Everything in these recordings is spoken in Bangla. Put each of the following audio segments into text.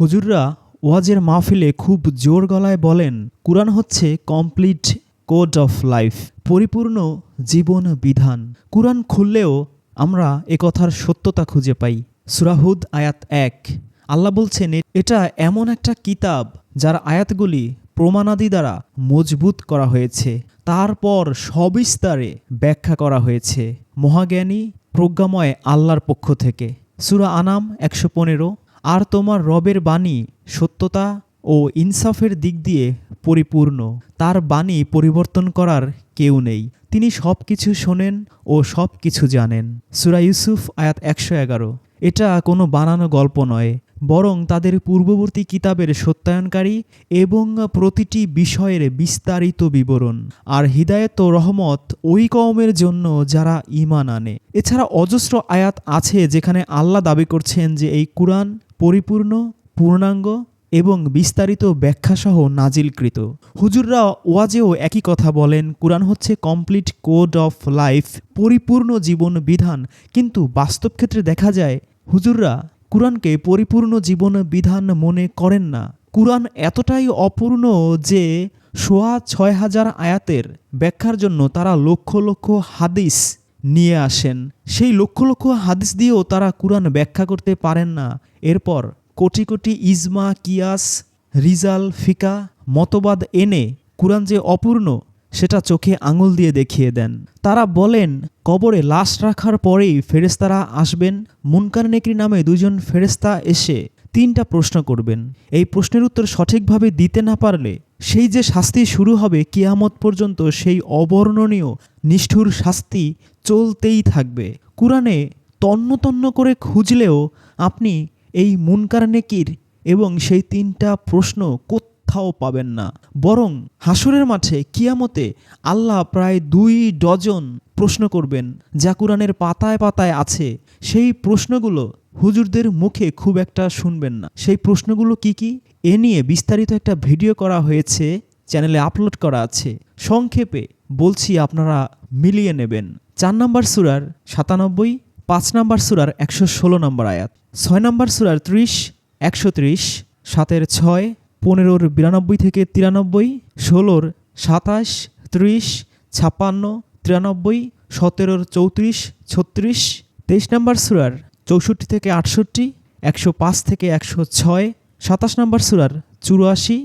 হুজুররা ওয়াজের মাহফিলে খুব জোর গলায় বলেন, কুরআন হচ্ছে কমপ্লিট কোড অফ লাইফ, পরিপূর্ণ জীবন বিধান। কুরআন খুললেও আমরা এ কথার সত্যতা খুঁজে পাই। সুরাহুদ আয়াত এক। আল্লাহ বলছেন, এটা এমন একটা কিতাব যার আয়াতগুলি প্রমাণাদি দ্বারা মজবুত করা হয়েছে। তারপর সবিস্তারে ব্যাখ্যা করা হয়েছে মহাজ্ঞানী প্রজ্ঞাময় আল্লাহর পক্ষ থেকে। সুরা আনাম একশো পনেরো। আর তোমার রবের বাণী সত্যতা ও ইনসাফের দিক দিয়ে পরিপূর্ণ। তার বাণী পরিবর্তন করার কেউ নেই। তিনি সব কিছু শোনেন ও সব কিছু জানেন। সুরা ইউসুফ, আয়াত একশো এগারো। এটা কোনো বানানো গল্প নয়, বরং তাদের পূর্ববর্তী কিতাবের সত্যায়নকারী এবং প্রতিটি বিষয়ের বিস্তারিত বিবরণ। আর হিদায়ত ও রহমত ওই কওমের জন্য যারা ঈমান আনে। এছাড়া অজস্র আয়াত আছে যেখানে আল্লাহ দাবি করছেন যে এই কুরআন পরিপূর্ণ, পূর্ণাঙ্গ এবং বিস্তারিত ব্যাখ্যাসহ নাজিলকৃত। হুজুররা ওয়াজেও একই কথা বলেন, কুরআন হচ্ছে কমপ্লিট কোড অফ লাইফ, পরিপূর্ণ জীবন বিধান। কিন্তু বাস্তব ক্ষেত্রে দেখা যায়, হুজুররা কুরআনকে পরিপূর্ণ জীবন বিধান মনে করেন না। কুরআন এতটাই অপূর্ণ যে সোয়া ছয় হাজার আয়াতের ব্যাখ্যার জন্য তারা লক্ষ লক্ষ হাদিস নিয়ে আসেন। সেই লক্ষ লক্ষ হাদিস দিয়েও তারা কুরআন ব্যাখ্যা করতে পারেন না। এরপর কোটি কোটি ইজমা, কিয়াস, রিজাল, ফিকা, মতবাদ এনে কুরআন যে অপূর্ণ, সেটা চোখে আঙুল দিয়ে দেখিয়ে দেন। তারা বলেন, কবরে লাশ রাখার পরেই ফেরেস্তারা আসবেন। মুনকার নেকরি নামে দুজন ফেরেস্তা এসে তিনটা প্রশ্ন করবেন। এই প্রশ্নের উত্তর সঠিকভাবে দিতে না পারলে সেই যে শাস্তি শুরু হবে কিয়ামত পর্যন্ত সেই অবর্ণনীয়, নিষ্ঠুর শাস্তি চলতেই থাকবে। কুরআনে তন্ন তন্ন করে খুঁজলেও আপনি এই মুনকার নেকির এবং সেই তিনটা প্রশ্ন কোথাও পাবেন না। বরং হাসরের মাঠে কিয়ামতে আল্লাহ প্রায় দুই ডজন প্রশ্ন করবেন, যা কুরআনের পাতায় পাতায় আছে। সেই প্রশ্নগুলো হুজুরদের মুখে খুব একটা শুনবেন না। সেই প্রশ্নগুলো কি কি? এ নিয়ে বিস্তারিত একটা ভিডিও করা হয়েছে, চ্যানেলে আপলোড করা আছে। সংক্ষেপে বলছি আপনারা মিলিয়ে নেবেন। চার নম্বর সুরার সাতানব্বই, পাঁচ নম্বর সুরার একশো ষোলো নম্বর আয়াত। ছয় নম্বর সুরার ত্রিশ, একশো ত্রিশ, সাতের ছয়, পনেরোর বিরানব্বই থেকে তিরানব্বই, ষোলোর সাতাশ, ত্রিশ, ছাপ্পান্ন, তিরানব্বই, সতেরোর চৌত্রিশ, ছত্রিশ। তেইশ নম্বর সুরার চৌষট্টি থেকে আটষট্টি, একশো পাঁচ থেকে একশো ছয়, সাতাশ নম্বর সুরার চুরাশি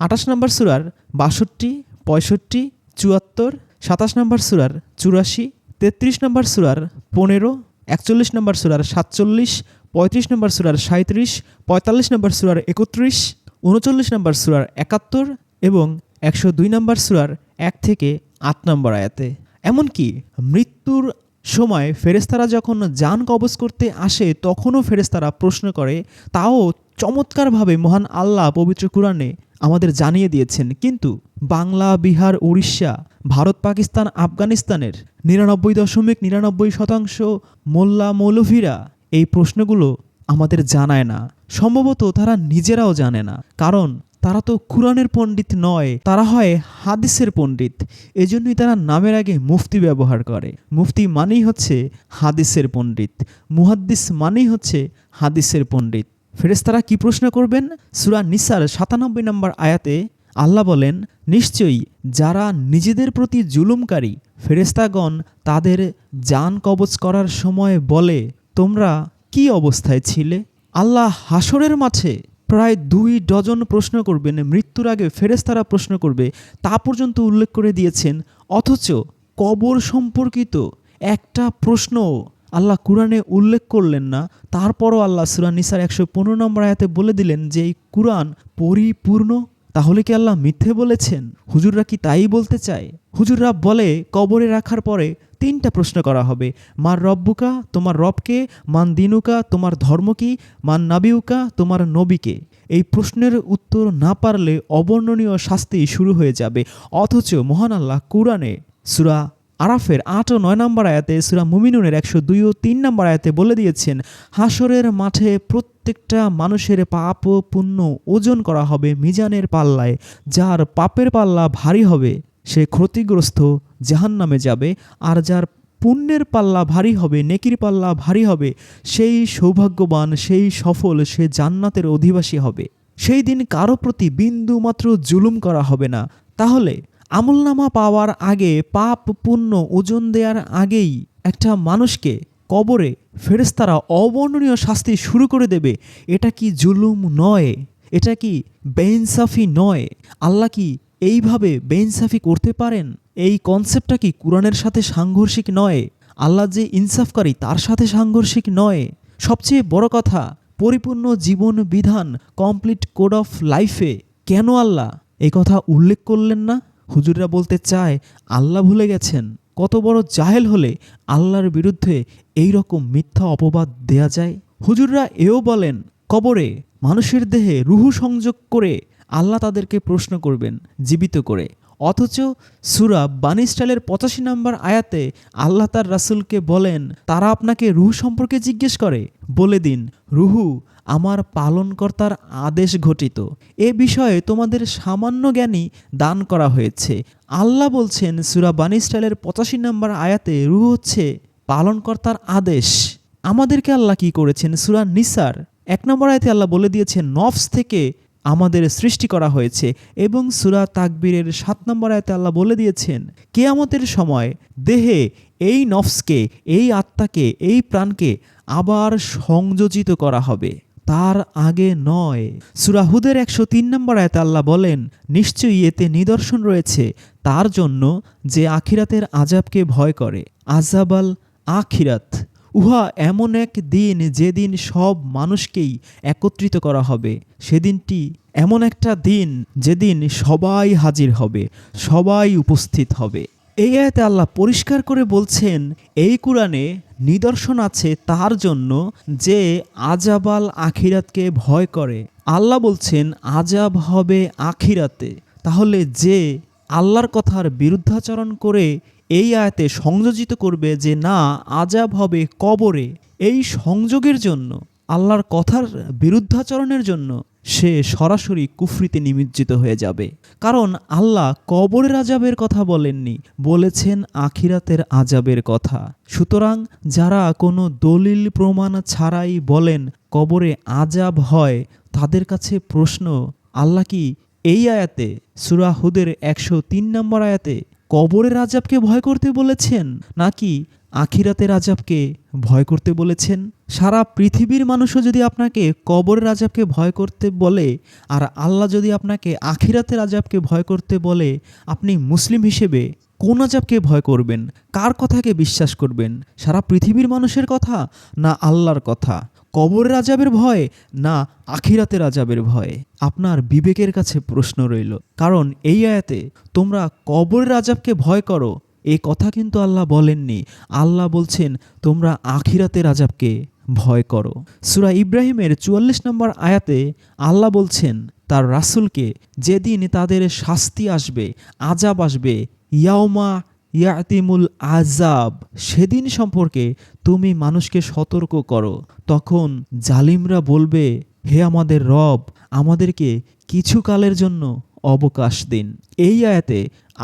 আঠাশ নম্বর সুরার বাষট্টি, পঁয়ষট্টি, চুয়াত্তর, সাতাশ নম্বর সুরার চুরাশি, তেত্রিশ নম্বর সুরার পনেরো, একচল্লিশ নম্বর সুরার সাতচল্লিশ, পঁয়ত্রিশ নম্বর সুরার সাঁত্রিশ পঁয়তাল্লিশ নম্বর সুরার একত্রিশ, উনচল্লিশ নম্বর সুরার একাত্তর এবং একশো দুই নম্বর সুরার এক থেকে আট নম্বর আয়াতে। এমনকি মৃত্যুর সময় ফেরেস্তারা যখন যান কবজ করতে আসে, তখনও ফেরেস্তারা প্রশ্ন করে, তাও চমৎকারভাবে মহান আল্লাহ পবিত্র কোরআনে আমাদের জানিয়ে দিয়েছেন। কিন্তু বাংলা, বিহার, উড়িষ্যা, ভারত, পাকিস্তান, আফগানিস্তানের নিরানব্বই দশমিক নিরানব্বই শতাংশ মোল্লা মৌলভীরা এই প্রশ্নগুলো আমাদের জানায় না। সম্ভবত তারা নিজেরাও জানে না। কারণ তারা তো কুরআনের পণ্ডিত নয়, তারা হয় হাদিসের পণ্ডিত। এজন্যই তারা নামের আগে মুফতি ব্যবহার করে। মুফতি মানেই হচ্ছে হাদিসের পণ্ডিত। মুহাদ্দিস মানেই হচ্ছে হাদিসের পণ্ডিত। ফেরেস্তারা কি প্রশ্ন করবেন? সুরা নিসার সাতানব্বই নম্বর আয়াতে আল্লাহ বলেন, নিশ্চয়ই যারা নিজেদের প্রতি জুলুমকারী ফেরেস্তাগণ তাদের যান কবজ করার সময় বলে, তোমরা কি অবস্থায় ছিলে? আল্লাহ হাসরের মাঠে প্রায় দুই ডজন প্রশ্ন করবেন, মৃত্যুর আগে ফেরেস্তারা প্রশ্ন করবে, তা পর্যন্ত উল্লেখ করে দিয়েছেন, অথচ কবর সম্পর্কিত একটা প্রশ্ন আল্লাহ কুরআনে উল্লেখ করলেন না। তারপরও আল্লাহ সুরান নিসার একশো পনেরো নম্বর আয়াতে বলে দিলেন যে এই কুরআন পরিপূর্ণ। তাহলে কি আল্লাহ মিথ্যে বলেছেন? হুজুররা কি তাই বলতে চায়? হুজুররা বলে, কবরে রাখার পরে তিনটা প্রশ্ন করা হবে। মার রব্বুকা, তোমার রবকে, মান দিনুকা, তোমার ধর্ম কি মান নাবিউকা, তোমার নবীকে। এই প্রশ্নের উত্তর না পারলে অবর্ণনীয় শাস্তি শুরু হয়ে যাবে। অথচ মহান আল্লাহ কুরআনে সুরা আরাফের আট ও নয় নম্বর আয়াতে, সুরা মুমিনুনের একশো দুই ও তিন নম্বর আয়াতে বলে দিয়েছেন হাসরের মাঠে প্রত্যেকটা মানুষের পাপ ও পুণ্য ওজন করা হবে মিজানের পাল্লায়। যার পাপের পাল্লা ভারী হবে, সে ক্ষতিগ্রস্ত জাহান নামে যাবে, আর যার পুণ্যের পাল্লা ভারী হবে, নেকির পাল্লা ভারী হবে, সেই সৌভাগ্যবান, সেই সফল, সে জান্নাতের অধিবাসী হবে। সেই দিন কারও প্রতি বিন্দু মাত্র জুলুম করা হবে না। তাহলে আমলনামা পাওয়ার আগে, পাপ, পুণ্য, ওজন দেওয়ার আগেই একটা মানুষকে কবরে ফেরেস্তারা অবর্ণনীয় শাস্তি শুরু করে দেবে। এটা কি জুলুম নয়? এটা কি বেইনসাফি নয়? আল্লাহ কি এইভাবে বেইনসাফি করতে পারেন? এই কনসেপ্টটা কি কোরআনের সাথে সাংঘর্ষিক নয়? আল্লাহ যে ইনসাফকারী, তার সাথে সাংঘর্ষিক নয়। সবচেয়ে বড় কথা, পরিপূর্ণ জীবন বিধান কমপ্লিট কোড অফ লাইফে কেন আল্লাহ? এই কথা উল্লেখ করলেন না? হুজুররা বলতে চায়, আল্লাহ ভুলে গেছেন। কত বড় জাহেল হলে আল্লাহর বিরুদ্ধে এই রকম মিথ্যা অপবাদ দেয়া যায়। হুজুররা এও বলেন, কবরে মানুষের দেহে রুহু সংযোগ করে আল্লাহ তাদেরকে প্রশ্ন করবেন, জীবিত করে। অথচ সুরা বানি স্টাইলের পঁচাশি নম্বর আয়াতে আল্লাহ তার রাসুলকে বলেন, তারা আপনাকে রুহু সম্পর্কে জিজ্ঞেস করে। বলে দিন, রুহু আমার পালনকর্তার আদেশ ঘটিত। এ বিষয়ে তোমাদের সামান্য জ্ঞানই দান করা হয়েছে। আল্লাহ বলছেন, সুরা বানি স্টাইলের পঁচাশি নম্বর আয়াতে রুহু হচ্ছে পালনকর্তার আদেশ। আমাদেরকে আল্লাহ কি করেছেন? সুরা নিসার। এক নম্বর আয়তে আল্লাহ বলে দিয়েছেন, নফস থেকে আমাদের সৃষ্টি করা হয়েছে এবং সুরা তাকবীরের সাত নম্বর আয়তে আল্লাহ বলে দিয়েছেন, কেয়ামতের সময় দেহে এই নফসকে, এই আত্মাকে, এই প্রাণকে আবার সংযোজিত করা হবে। তার আগে নয়। সুরাহুদের একশো তিন নম্বর আয়তে আল্লাহ বলেন, নিশ্চয়ই এতে নিদর্শন রয়েছে তার জন্য যে আখিরাতের আজাবকে ভয় করে। আজাবাল আখিরাত উহা এমন এক দিন যেদিন সব মানুষকেই একত্রিত করা হবে। সেদিনটি এমন একটা দিন যেদিন সবাই হাজির হবে, সবাই উপস্থিত হবে। এই আয়াতে আল্লাহ পরিষ্কার করে বলছেন, এই কোরআনে নিদর্শন আছে তার জন্য যে আজাবাল আখিরাতকে ভয় করে। আল্লাহ বলছেন আজাব হবে আখিরাতে। তাহলে যে আল্লাহর কথার বিরুদ্ধাচরণ করে এই আয়াতে সংযোজিত করবে যে না, আজাব হবে কবরে। এই সংযোগের জন্য, আল্লাহর কথার বিরুদ্ধাচরণের জন্য সে সরাসরি কুফরিতে নিমজ্জিত হয়ে যাবে। কারণ আল্লাহ কবরের আজাবের কথা বলেননি, বলেছেন আখিরাতের আজাবের কথা। সুতরাং যারা কোনো দলিল প্রমাণ ছাড়াই বলেন কবরে আজাব হয়, তাদের কাছে প্রশ্ন, আল্লাহ কি এই আয়াতে সুরাহুদের একশো তিন নম্বর আয়াতে কবরের আজাবকে ভয় করতে বলেছেন নাকি আখিরাতের আজাবকে ভয় করতে বলেছেন? সারা পৃথিবীর মানুষও যদি আপনাকে কবরের আজাবকে ভয় করতে বলে, আর আল্লাহ যদি আপনাকে আখিরাতের আজাবকে ভয় করতে বলে, আপনি মুসলিম হিসেবে কোন আজাবকে ভয় করবেন? কার কথাকে বিশ্বাস করবেন? সারা পৃথিবীর মানুষের কথা না আল্লাহর কথা? কবরের আজাবের ভয় না আখিরাতের আজাবের ভয়? আপনার বিবেকের কাছে প্রশ্ন রইল। কারণ এই আয়াতে তোমরা কবরের আজাবকে ভয় করো। এই কথা কিন্তু আল্লাহ বলেননি। আল্লাহ বলছেন, তোমরা আখিরাতের আজাবকে ভয় করো। সুরা ইব্রাহিমের চুয়াল্লিশ নম্বর আয়াতে আল্লাহ বলছেন, তার রাসুলকে যেদিন তাদের শাস্তি আসবে আজাব আসবে ইয়াওমা ইয়াতিমুল আজাব সেদিন সম্পর্কে তুমি মানুষকে সতর্ক করো। তখন জালিমরা বলবে, হে আমাদের রব, আমাদেরকে কিছু কালের জন্য অবকাশ দিন। এই আয়াতে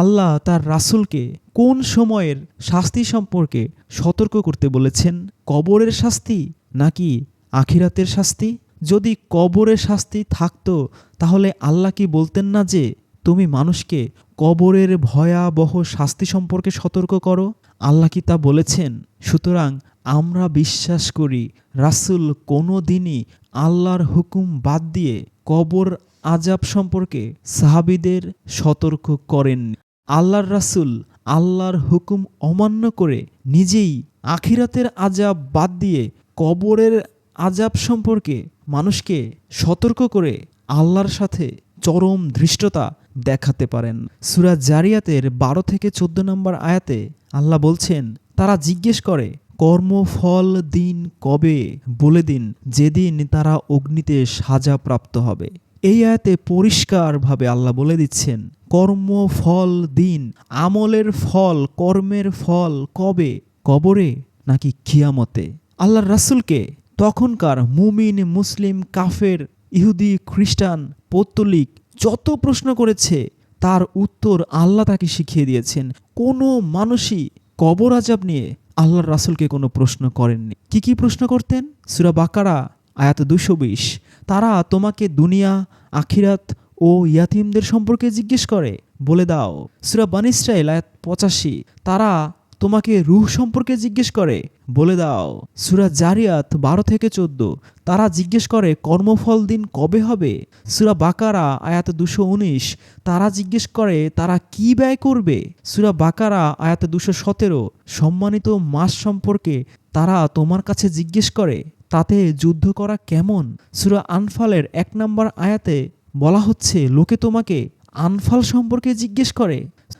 আল্লাহ তার রাসুলকে কোন সময়ের শাস্তি সম্পর্কে সতর্ক করতে বলেছেন? কবরের শাস্তি নাকি আখিরাতের শাস্তি? যদি কবরের শাস্তি থাকতো, তাহলে আল্লাহ কি বলতেন না যে, তুমি মানুষকে কবরের ভয়াবহ শাস্তি সম্পর্কে সতর্ক করো। আল্লাহ কি তা বলেছেন? সুতরাং আমরা বিশ্বাস করি, রাসুল কোনো দিনই আল্লাহর হুকুম বাদ দিয়ে কবর আজাব সম্পর্কে সাহাবিদের সতর্ক করেননি আল্লাহর রাসুল আল্লাহর হুকুম অমান্য করে নিজেই আখিরাতের আজাব বাদ দিয়ে কবরের আজাব সম্পর্কে মানুষকে সতর্ক করে আল্লাহর সাথে চরম ধৃষ্টতা দেখাতে পারেন। সুরাজ জারিয়াতের বারো থেকে চোদ্দ নম্বর আয়াতে আল্লাহ বলছেন, তারা জিজ্ঞেস করে কর্মফল দিন কবে? বলে দিন, যেদিন তারা অগ্নিতে সাজা প্রাপ্ত হবে। এই আয়াতে পরিষ্কারভাবে আল্লাহ বলে দিচ্ছেন কর্মফল দিন, আমলের ফল, কর্মের ফল কবে? কবরে নাকি কিয়ামতে? আল্লাহর রাসুলকে তখনকার মুমিন, মুসলিম, কাফের, ইহুদি, খ্রিস্টান, পৌত্তলিক যত প্রশ্ন করেছে, তার উত্তর আল্লাহ তাকে শিখিয়ে দিয়েছেন। কোনো মানুষই কবর আজাব নিয়ে আল্লাহর রাসুলকে কোনো প্রশ্ন করেননি। কি কি প্রশ্ন করতেন? সুরা বাকারা, আয়াত দুশো বিশ। তারা তোমাকে দুনিয়া, আখিরাত ও ইয়াতিমদের সম্পর্কে জিজ্ঞেস করে। বলে দাও। সুরা বানিস্টাইল আয়াত পঁচাশি। তারা তোমাকে রুহ সম্পর্কে জিজ্ঞেস করে। বলে দাও, সুরা জারিয়াত বারো থেকে চোদ্দ, তারা জিজ্ঞেস করে কর্মফল দিন কবে হবে? সুরা বাকারা, আয়াত দুশো উনিশ, তারা জিজ্ঞেস করে তারা কি ব্যয় করবে? সুরা বাকারা, আয়াত দুশো সতেরো, সম্মানিত মাস সম্পর্কে তারা তোমার কাছে জিজ্ঞেস করে, তাতে যুদ্ধ করা কেমন? সুরা আনফালের এক নম্বর আয়াতে বলা হচ্ছে, লোকে তোমাকে আনফাল সম্পর্কে জিজ্ঞেস করে।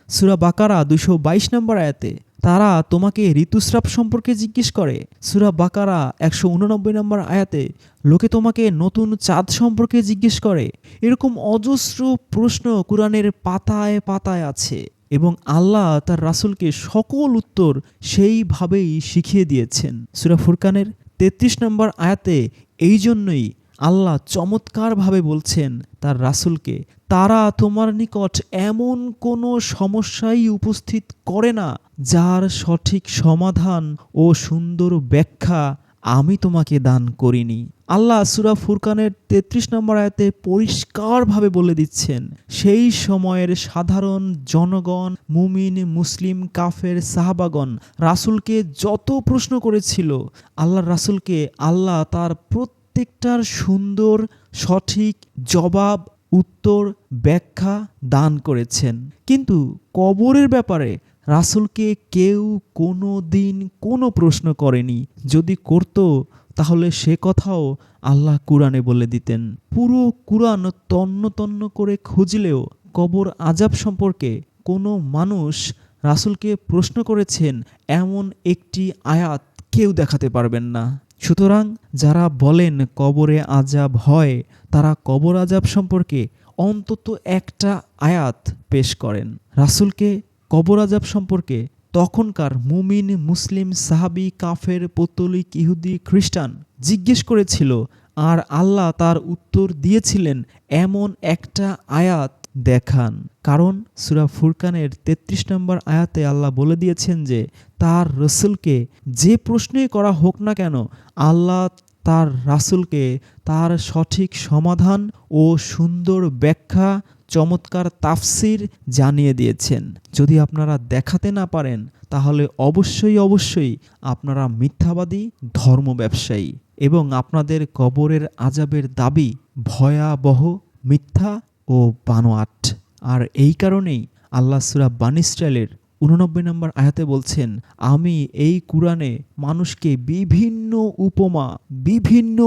সুরা বাকারা দুশো বাইশ নম্বর আয়াতে তারা তোমাকে ঋতুস্রাব সম্পর্কে জিজ্ঞেস করে। সুরা বাকারা একশো উননব্বই নম্বর আয়াতে লোকে তোমাকে নতুন চাঁদ সম্পর্কে জিজ্ঞেস করে। এরকম অজস্র প্রশ্ন কোরআনের পাতায় পাতায় আছে এবং আল্লাহ তার রাসুলকে সকল উত্তর সেইভাবেই শিখিয়ে দিয়েছেন। সুরা ফুরকানের তেত্রিশ নম্বর আয়াতে এই জন্যই আল্লাহ চমৎকারভাবে বলছেন তার রাসুলকে, তারা তোমার নিকট এমন কোনো সমস্যাই উপস্থিত করে না যার সঠিক সমাধান ও সুন্দর ব্যাখ্যা আমি তোমাকে দান করিনি। আল্লাহ সুরা ফুরকানের তেত্রিশ নম্বর আয়াতে পরিষ্কারভাবে বলে দিচ্ছেন, সেই সময়ের সাধারণ জনগণ, মুমিন, মুসলিম, কাফের, সাহাবাগণ রাসূলকে যত প্রশ্ন করেছিল আল্লাহ রাসূলকে আল্লাহ তার প্রত্যেকটার সুন্দর, সঠিক জবাব, উত্তর, ব্যাখ্যা দান করেছেন। কিন্তু কবরের ব্যাপারে রাসূলকে কেউ কোনো দিন কোনো প্রশ্ন করেনি। যদি করত, তাহলে সে কথাও আল্লাহ কুরআনে বলে দিতেন। পুরো কুরআন তন্ন তন্ন করে খুঁজলেও কবর আজাব সম্পর্কে কোনো মানুষ রাসূলকে প্রশ্ন করেছেন এমন একটি আয়াত কেউ দেখাতে পারবেন না। সুতরাং যারা বলেন কবরে আজাব হয়, তারা কবর আজাব সম্পর্কে অন্তত একটা আয়াত পেশ করেন। রাসূলকে কবর আজাব সম্পর্কে তখনকার মুমিন, মুসলিম, সাহাবি, কাফের পতলিক ইহুদি, খ্রিস্টান জিজ্ঞেস করেছিল, আর আল্লাহ তার উত্তর দিয়েছিলেন? এমন একটা আয়াত দেখান। কারণ সুরা ফুরকানের ৩৩ নম্বর আয়াতে আল্লাহ বলে দিয়েছেন যে, তার রসুলকে যে প্রশ্নই করা হোক না কেন, আল্লাহ তার রাসূলকে তার সঠিক সমাধান ও সুন্দর ব্যাখ্যা চমৎকার তাফসির জানিয়ে দিয়েছেন। যদি আপনারা দেখাতে না পারেন, তাহলে অবশ্যই অবশ্যই আপনারা মিথ্যাবাদী ধর্ম ব্যবসায়ী এবং আপনাদের কবরের আজাবের দাবি ভয়াবহ, মিথ্যা ও বানোয়াট। আর এই কারণেই আল্লাহ সুরা বানিস্টাইলের উননব্বই নম্বর আয়াতে বলছেন, আমি এই কুরআনে মানুষকে বিভিন্ন উপমা, বিভিন্ন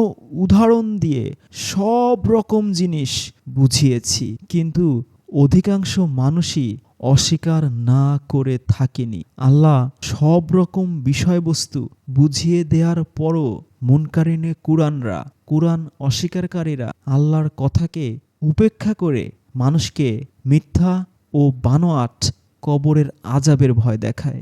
উদাহরণ দিয়ে সব রকম জিনিস বুঝিয়েছি, কিন্তু অধিকাংশ মানুষই অস্বীকার না করে থাকেনি। আল্লাহ সব রকম বিষয়বস্তু বুঝিয়ে দেওয়ার পরও মুনকারিনে কুরআনরা, কুরআন অস্বীকারীরা আল্লাহর কথাকে উপেক্ষা করে মানুষকে মিথ্যা ও বানোয়াট কবরের আজাবের ভয় দেখায়।